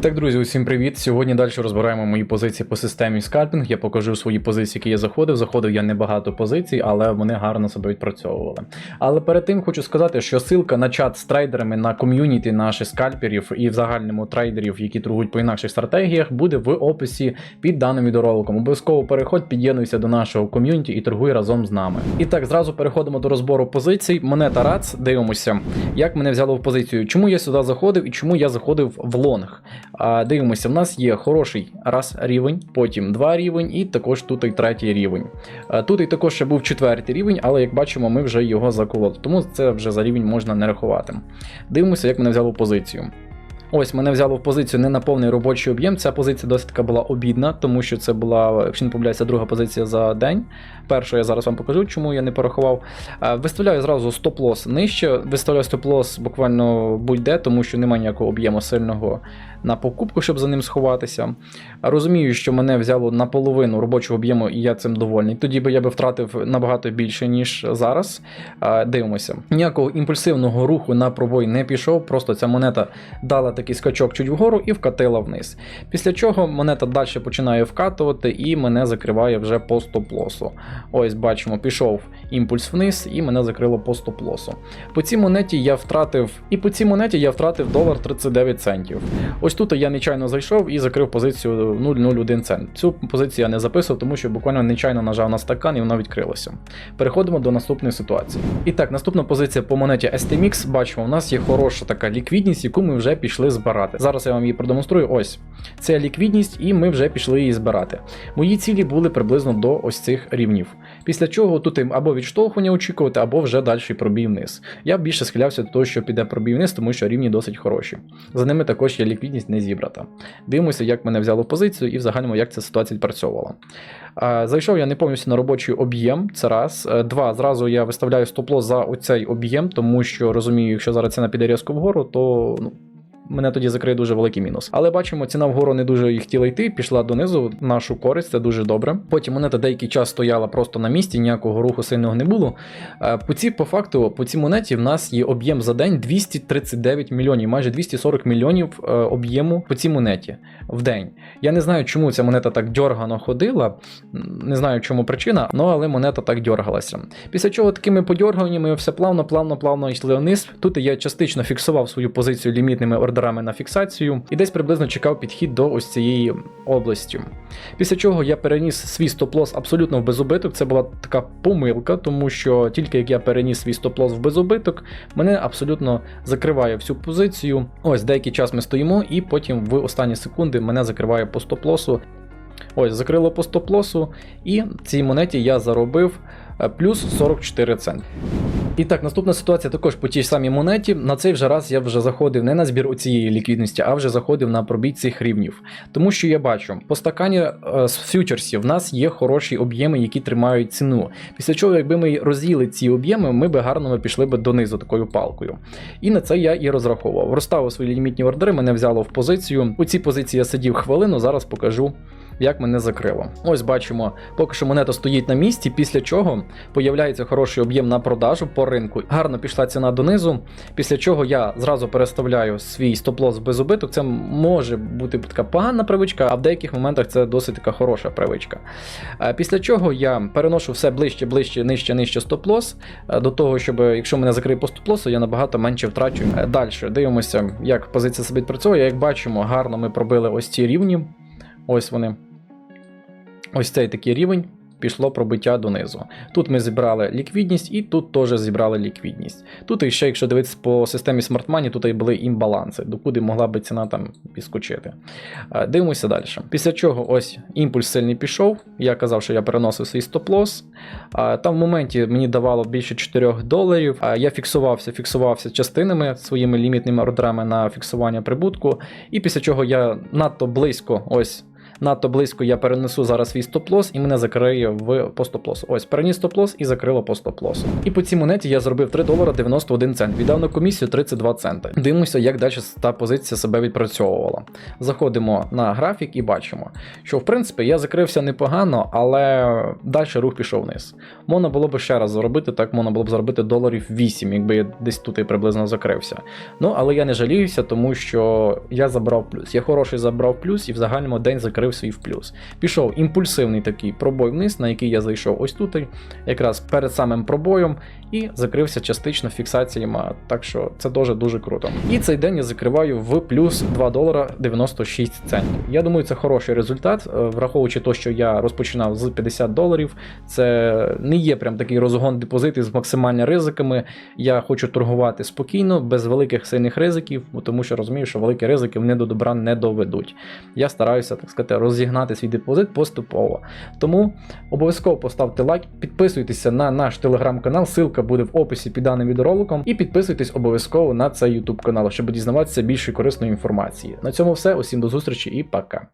так, друзі, усім привіт. Сьогодні далі розбираємо мої позиції по системі скальпінг. Я покажу свої позиції, які я заходив. Заходив я небагато позицій, але вони гарно себе відпрацьовували. Але перед тим хочу сказати, що ссылка на чат з трейдерами на ком'юніті наших скальперів і в загальному трейдерів, які торгують по інакших стратегіях, буде в описі під даним відеороликом. Обов'язково переходь, під'єднуйся до нашого ком'юніті і торгуй разом з нами. І так, зразу переходимо до розбору позицій. Монета РАЦ, дивимося, як мене взяло в позицію, чому я сюди заходив і чому я заходив в лонг. Дивимося, в нас є хороший раз рівень, потім два рівень, і також тут і третій рівень. Тут і також ще був четвертий рівень, але як бачимо, ми вже його закололи, тому це вже за рівень можна не рахувати. Дивимося, як мене взяло позицію. Ось мене взяло в позицію не на повний робочий об'єм. Ця позиція досить така була обідна, тому що це була, якщо не помиляюся, друга позиція за день. Першу я зараз вам покажу, чому я не порахував. Виставляю зразу стоп-лос нижче. Виставляю стоп-лос буквально будь-де, тому що немає ніякого об'єму сильного на покупку, щоб за ним сховатися. Розумію, що мене взяло наполовину робочого об'єму, і я цим довольний. Тоді би я би втратив набагато більше, ніж зараз. Дивимося. Ніякого імпульсивного руху на пробой не пішов, просто ця монета дала такий скачок чуть вгору і вкатила вниз. Після чого монета далі починає вкатувати і мене закриває вже по стоп-лосу. Ось бачимо, пішов імпульс вниз і мене закрило по стоп-лосу. По цій монеті я втратив, і по цій монеті я втратив долар 39 центів. Ось тут я нечайно зайшов і закрив позицію 0,01 цент. Цю позицію я не записував, тому що буквально нечайно нажав на стакан і вона відкрилася. Переходимо до наступної ситуації. І так, наступна позиція по монеті STMX. Бачимо, у нас є хороша така ліквідність, яку ми вже пішли збирати. Зараз я вам її продемонструю. Ось це ліквідність, і ми вже пішли її збирати. Мої цілі були приблизно до ось цих рівнів. Після чого тут їм або відштовхування очікувати, або вже далі пробій вниз. Я більше схилявся до того, що піде пробій вниз, тому що рівні досить хороші. За ними також є ліквідність не зібрата. Дивимося, як мене взяло позицію і в загальному як ця ситуація відпрацьовувала. Зайшов я не повністю на робочий об'єм, це раз. Е, Два, зразу я виставляю стоп-лос за оцей об'єм, тому що розумію, якщо зараз ціна піде різко вгору, то ну, мене тоді закриє дуже великий мінус. Але бачимо, ціна вгору не дуже і хотіла йти, пішла донизу нашу користь, це дуже добре. Потім монета деякий час стояла просто на місці, ніякого руху сильного не було. Е, По ці, по факту, по цій монеті в нас є об'єм за день 239 мільйонів, майже 240 мільйонів е, об'єму по цій монеті в день. Я не знаю, чому ця монета так дьоргано ходила, не знаю, чому причина, ну але монета так дьоргалася. Після чого такими подьорганнями все плавно, плавно, плавно йшли вниз. Тут я частично фіксував свою позицію лімітними ордерами на фіксацію і десь приблизно чекав підхід до ось цієї області. Після чого я переніс свій стоп-лос абсолютно в безубиток. Це була така помилка, тому що тільки як я переніс свій стоп-лос в безубиток, мене абсолютно закриває всю позицію. Ось деякий час ми стоїмо, і потім в останні секунди мене закриває по стоп-лосу. Ось, закрило по стоп-лосу, і цій монеті я заробив плюс 44 центи. І так, наступна ситуація також по тій самій монеті. На цей вже раз я вже заходив не на збір у цієї ліквідності, а вже заходив на пробій цих рівнів. Тому що я бачу, по стакані е, з фьючерсів в нас є хороші об'єми, які тримають ціну. Після чого, якби ми роз'їли ці об'єми, ми би гарно пішли би донизу такою палкою. І на це я і розраховував. Розставив свої лімітні ордери, мене взяло в позицію. У цій позиції я сидів хвилину, зараз покажу як мене закрило. Ось бачимо, поки що монета стоїть на місці, після чого появляється хороший об'єм на продажу по ринку. Гарно пішла ціна донизу, після чого я зразу переставляю свій стоп-лос без убиток. Це може бути така погана привичка, а в деяких моментах це досить така хороша привичка. Е, Після чого я переношу все ближче, ближче, нижче, нижче стоп-лос, е, до того, щоб якщо мене закриє по стоп-лосу, я набагато менше втрачу. Далі дивимося, як позиція себе працює. Як бачимо, гарно ми пробили ось ці рівні. Ось вони. Ось цей такий рівень. Пішло пробиття донизу. Тут ми зібрали ліквідність і тут теж зібрали ліквідність. Тут і ще, якщо дивитися по системі Smart Money, тут і були імбаланси, докуди могла би ціна там підскочити. Е, Дивимося далі. Після чого ось імпульс сильний пішов. Я казав, що я переносив свій стоп-лос. Е, Там в моменті мені давало більше 4 доларів. Е, Я фіксувався, фіксувався частинами своїми лімітними ордерами на фіксування прибутку. І після чого я надто близько ось надто близько я перенесу зараз свій стоп-лос і мене закриє в по стоп-лосу. Ось переніс стоп-лос і закрило по стоп-лосу. І по цій монеті я зробив 3 долара 91 цент. Віддав на комісію 32 центи. Дивимося, як далі та позиція себе відпрацьовувала. Заходимо на графік і бачимо, що в принципі я закрився непогано, але далі рух пішов вниз. Можна було б ще раз заробити, так можна було б заробити доларів 8, якби я десь тут і приблизно закрився. Ну, але я не жаліюся, тому що я забрав плюс. Я хороший забрав плюс і в загальному день закрив свій в плюс. Пішов імпульсивний такий пробой вниз, на який я зайшов ось тут, якраз перед самим пробоєм, і закрився частично фіксаціями. Так що це дуже дуже круто. І цей день я закриваю в плюс 2 долара 96 центів. Я думаю, це хороший результат, е, враховуючи те, що я розпочинав з 50 доларів. Це не є прям такий розгон депозитів з максимальними ризиками. Я хочу торгувати спокійно, без великих сильних ризиків, тому що розумію, що великі ризики вони до добра не доведуть. Я стараюся, так сказати, розігнати свій депозит поступово. Тому обов'язково поставте лайк, підписуйтеся на наш телеграм-канал, ссылка буде в описі під даним відеороликом, і підписуйтесь обов'язково на цей YouTube канал, щоб дізнаватися більше корисної інформації. На цьому все. Усім до зустрічі і пока.